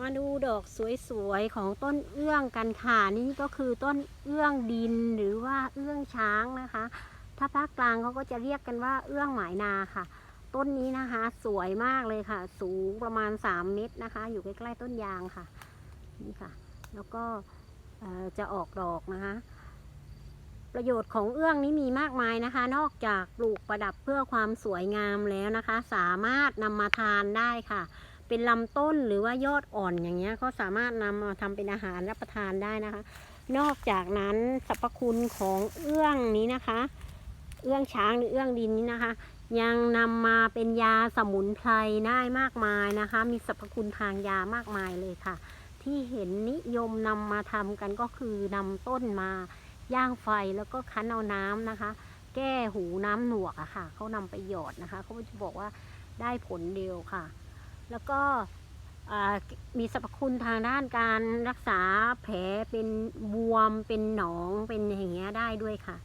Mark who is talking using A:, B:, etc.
A: มาดูดอกสวยๆของต้นเอื้องกันค่ะนี่ก็คือต้นเอื้องดินหรือว่าเอื้องช้างนะคะ ถ้าภาคกลางเขาก็จะเรียกกันว่าเอื้องหมายนาค่ะ ต้นนี้นะคะสวยมากเลยค่ะ สูงประมาณ 3 เมตรนะคะ อยู่ใกล้ๆต้นยางค่ะนี่ค่ะ แล้วก็จะออกดอกนะคะประโยชน์ของเอื้องนี้มีมากมายนะคะ นอกจากปลูกประดับเพื่อความสวยงามแล้วนะคะ สามารถนำมาทานได้ค่ะ เป็นลำต้นหรือว่ายอดอ่อนอย่างเงี้ยก็สามารถนำมาทำเป็นอาหารรับประทานได้นะคะ นอกจากนั้นสรรพคุณของเอื้องนี้นะคะ เอื้องช้างหรือเอื้องดินนี้นะคะ ยังนำมาเป็นยาสมุนไพรได้มากมายนะคะ มีสรรพคุณทางยามากมายเลยค่ะ ที่เห็นนิยมนำมาทำกันก็คือนำต้นมาย่างไฟแล้วก็คั้นเอาน้ำนะคะ แก้หูน้ำหนวกอะค่ะเขานำไปหยอดนะคะเขาจะบอกว่าได้ผลเดียวค่ะ แล้วก็มีสรรพคุณทางด้านการรักษาแผลเป็นบวมเป็นหนองเป็นอย่างเงี้ยได้ด้วยค่ะ